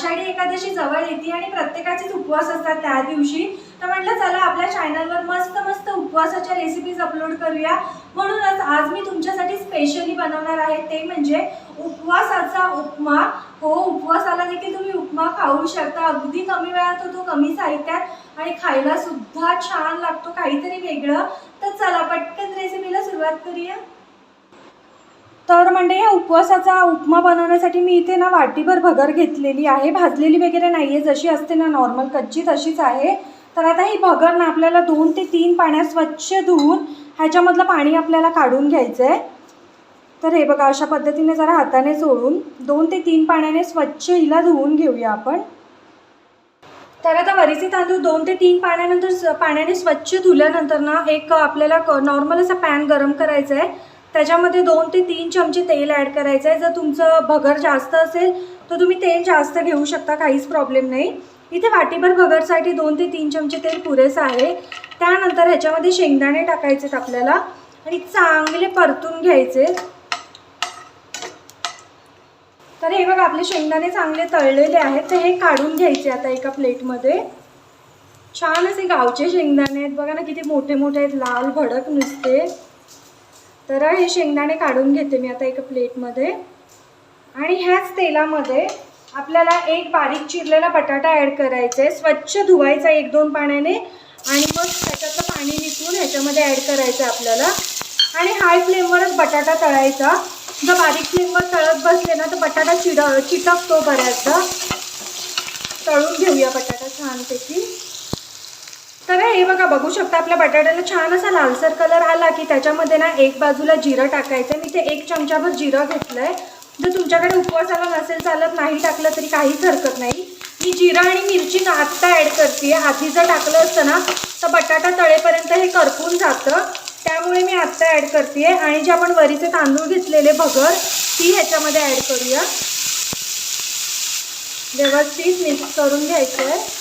आषाढी एकादशी जवळ येते आणि प्रत्येकाचेच उपवास असतात त्या दिवशी. तर म्हटलं चला आपल्या चॅनलवर मस्त मस्त उपवासाच्या रेसिपीज अपलोड करूया. म्हणूनच आज मी तुमच्यासाठी स्पेशली बनवणार आहे ते म्हणजे उपवासाचा उपमा. हो उपवासाला देखील तुम्ही उपमा खाऊ शकता. अगदी कमी वेळात होतो कमी साहित्यात. आणि खायला सुद्धा छान लागतो काहीतरी वेगळं. तर चला पटकन रेसिपीला सुरुवात करूया. तर म्हणजे या उपवासाचा उपमा बनवण्यासाठी मी इथे ना वाटीभर भगर घेतलेली आहे. भाजलेली वगैरे नाही आहे जशी असते ना नॉर्मल कच्ची तशीच आहे. तर आता ही भगर ना आपल्याला दोन ते तीन पाण्यात स्वच्छ धुवून ह्याच्यामधलं पाणी आपल्याला काढून घ्यायचं आहे तर हे बघा अशा पद्धतीने जरा हाताने चोळून दोन ते तीन पाण्याने स्वच्छ हिला धुवून घेऊया आपण. तर आता वरीचे तांदूळ दोन ते तीन पाण्यानंतर स- पाण्याने स्वच्छ धुल्यानंतर ना एक आपल्याला नॉर्मल असा पॅन गरम करायचा आहे त्याच्यामध्ये दोन ते तीन चमचे तेल ॲड करायचं आहे जर तुमचं भगर जास्त असेल तर तुम्ही तेल जास्त घेऊ शकता काहीच प्रॉब्लेम नाही. इथे वाटीभर भगरसाठी दोन ते तीन चमचे तेल पुरेसं आहे. त्यानंतर ह्याच्यामध्ये शेंगदाणे टाकायचेत आपल्याला. आणि चांगले परतून घ्यायचे. तर हे बघा आपले शेंगदाणे चांगले तळलेले आहेत. तर हे काढून घ्यायचे आता एका प्लेटमध्ये. छान असे गावचे शेंगदाणे आहेत. बघा ना किती मोठे मोठे आहेत. लाल भडक नुसते. तर हे शेंगदाणे काढून घेते मी आता एका प्लेटमध्ये. आणि ह्याच तेलामध्ये आपल्याला एक बारीक चिरलेला बटाटा ॲड करायचा आहे. स्वच्छ धुवायचा एक दोन पाण्याने आणि मग त्याच्यातलं पाणी निघून ह्याच्यामध्ये ॲड करायचं आहे आपल्याला. आणि हाय फ्लेमवरच बटाटा तळायचा. जर बारीक फ्लेमवर तळत बसले ना तर बटाटा चिड चिटकतो बऱ्याचदा. तळून घेऊया बटाटा छानपैकी. तर हे बघा बघू शकता आपल्या बटाट्याला छान असा लालसर कलर आला की त्याच्यामध्ये ना एक बाजूला जिरं टाकायचं. मी ते एक चमचाभर जिरं घेतलं आहे जर तुमच्याकडे उपवासाला नसेल चालत नाही टाकलं तरी काहीच हरकत नाही. मी जिरं आणि मिरची आत्ता ॲड करते. आधी जर टाकलं असतं ना तर बटाटा तळेपर्यंत हे करपून जातं. त्यामुळे मी आत्ता ॲड करते. आणि जे आपण वरीचे तांदूळ घेतलेले भगर ती ह्याच्यामध्ये ॲड करूया. व्यवस्थित मिक्स करून घ्यायचं आहे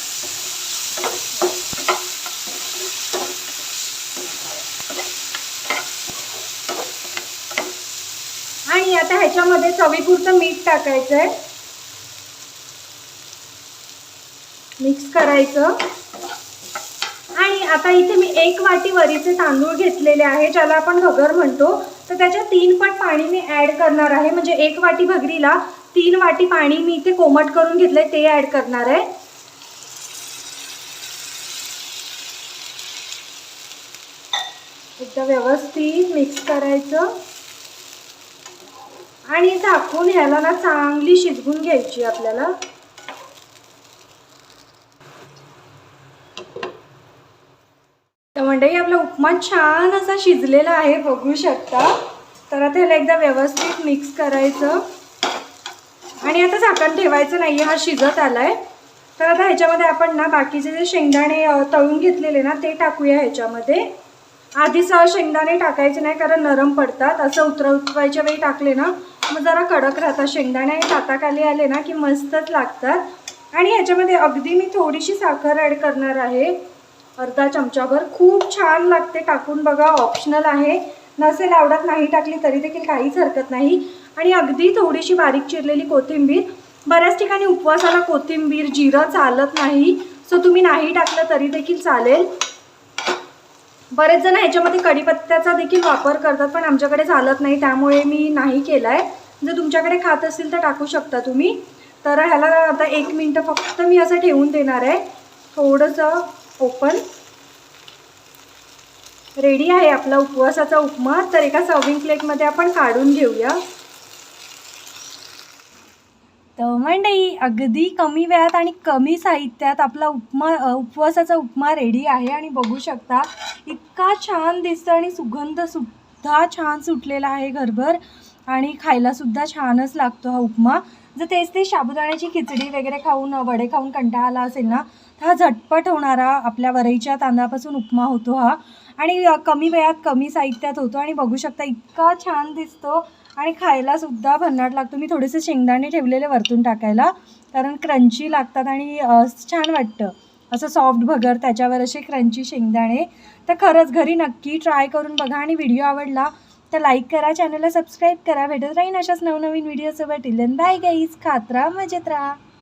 आणि आता ह्याच्यामध्ये चवीपुरतं मीठ टाकायचं आहे मिक्स करायचं. आणि आता इथे मी एक वाटी वरीचे तांदूळ घेतलेले आहे ज्याला आपण भगर म्हणतो. तर त्याच्या तीन पट पाणी मी ॲड करणार आहे. म्हणजे एक वाटी भगरीला तीन वाटी पाणी मी इथे कोमट करून घेतलंय ते ॲड करणार आहे. एकदा व्यवस्थित मिक्स करायचं. आणि झाकून ह्याला ना चांगली शिजवून घ्यायची आपल्याला. तर मंडळी आपला उपमा छान असा शिजलेला आहे बघू शकता. तर आता ह्याला एकदा व्यवस्थित मिक्स करायचं. आणि आता झाकण ठेवायचं नाही हा शिजत आला आहे तर आता ह्याच्यामध्ये आपण ना बाकीचे जे शेंगदाणे तळून घेतलेले ना ते टाकूया ह्याच्यामध्ये. आधीच शेंगदाणे टाकायचे नाही कारण नरम पडतात. असं उतरव उतरवायच्या वेळी टाकले ना मग जरा कडक राहतात. शेंगदाणे हे हाताखाली आले ना की मस्तच लागतात. आणि ह्याच्यामध्ये अगदी मी थोडीशी साखर ॲड करणार आहे. अर्धा चमचाभर. खूप छान लागते टाकून बघा. ऑप्शनल आहे. नसेल आवडत नाही टाकली तरी देखील काहीच हरकत नाही. आणि अगदी थोडीशी बारीक चिरलेली कोथिंबीर. बऱ्याच ठिकाणी उपवासाला कोथिंबीर जिरं चालत नाही. सो तुम्ही नाही टाकलं तरी देखील चालेल. बरेच जण ह्याच्यामध्ये कढीपत्त्याचा देखील वापर करतात पण आमच्याकडे चालत नाही त्यामुळे मी नाही केला आहे जर तुमच्याकडे खात असतील तर टाकू शकता तुम्ही. तर ह्याला आता एक मिनटं फक्त मी असं ठेवून देणार आहे. थोडंसं ओपन. रेडी आहे आपला उपवासाचा उपमा. तर एका सर्विंग प्लेटमध्ये आपण काढून घेऊया. तर मंडई अगदी कमी वेळात आणि कमी साहित्यात आपला उपमा उपवासाचा उपमा रेडी आहे आणि बघू शकता इतका छान दिसतं आणि सुगंध सुद्धा छान सुटलेला आहे घरभर आणि खायलासुद्धा छानच लागतो हा उपमा. जर तेच ते साबुदाण्याची खिचडी वगैरे खाऊन वडे खाऊन कंटाळा आला असेल ना तर हा झटपट होणारा आपल्या वरईच्या तांदळापासून उपमा होतो हा. आणि कमी वेळात कमी साहित्यात होतो आणि बघू शकता इतका छान दिसतो. आणि खायलासुद्धा भन्नाट लागतो. मी थोडेसे शेंगदाणे ठेवलेले वरतून टाकायला कारण क्रंची लागतात आणि छान वाटतं. असं सॉफ्ट भगर त्याच्यावर असे क्रंची शेंगदाणे. तर खरंच घरी नक्की ट्राय करून बघा आणि व्हिडिओ आवडला तर लाईक करा चॅनलला सबस्क्राईब करा. भेटत राहीन अशाच नवनवीन व्हिडिओसोबत इलन बाय गाईज खात राहा मजेत राहा.